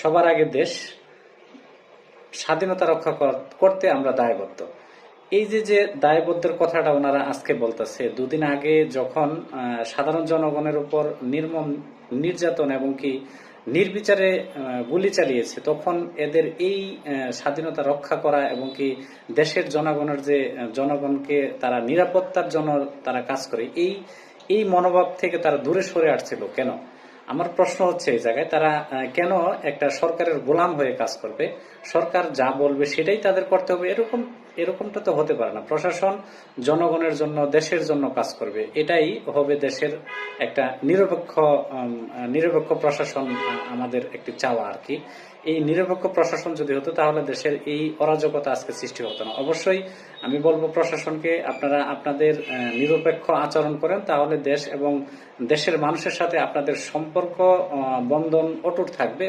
সবার আগে দেশ স্বাধীনতা রক্ষা করতে আমরা দায়বদ্ধ। এই যে যে দায়বদ্ধের কথাটা ওনারা আজকে বলতেছে, দুদিন আগে যখন সাধারণ জনগণের উপর নির্মম নির্যাতন এবং কি নির্বিচারে গুলি চালিয়েছে, তখন এদের এই স্বাধীনতা রক্ষা করা এবং কি দেশের জনগণের যে জনগণকে তারা নিরাপত্তার জন্য তারা কাজ করে, এই এই মনোভাব থেকে তারা দূরে সরে আসছিল। কেন? আমার প্রশ্ন হচ্ছে এই জায়গায়, তারা কেন একটা সরকারের গোলাম হয়ে কাজ করবে? সরকার যা বলবে সেটাই তাদের করতে হবে। এরকম, এরকমটা তো হতে পারে না। প্রশাসন জনগণের জন্য, দেশের জন্য কাজ করবে। এটাই হবে দেশের একটা নিরপেক্ষ নিরপেক্ষ প্রশাসন আমাদের একটি চাওয়া আর কি। এই নিরপেক্ষ প্রশাসন যদি হতো, তাহলে দেশের এই অরাজকতা আজকে সৃষ্টি হতো না। অবশ্যই আমি বলব প্রশাসনকে, আপনারা আপনাদের নিরপেক্ষ আচরণ করেন, তাহলে দেশ এবং দেশের মানুষের সাথে আপনাদের সম্পর্ক আহ, বন্ধন অটুট থাকবে।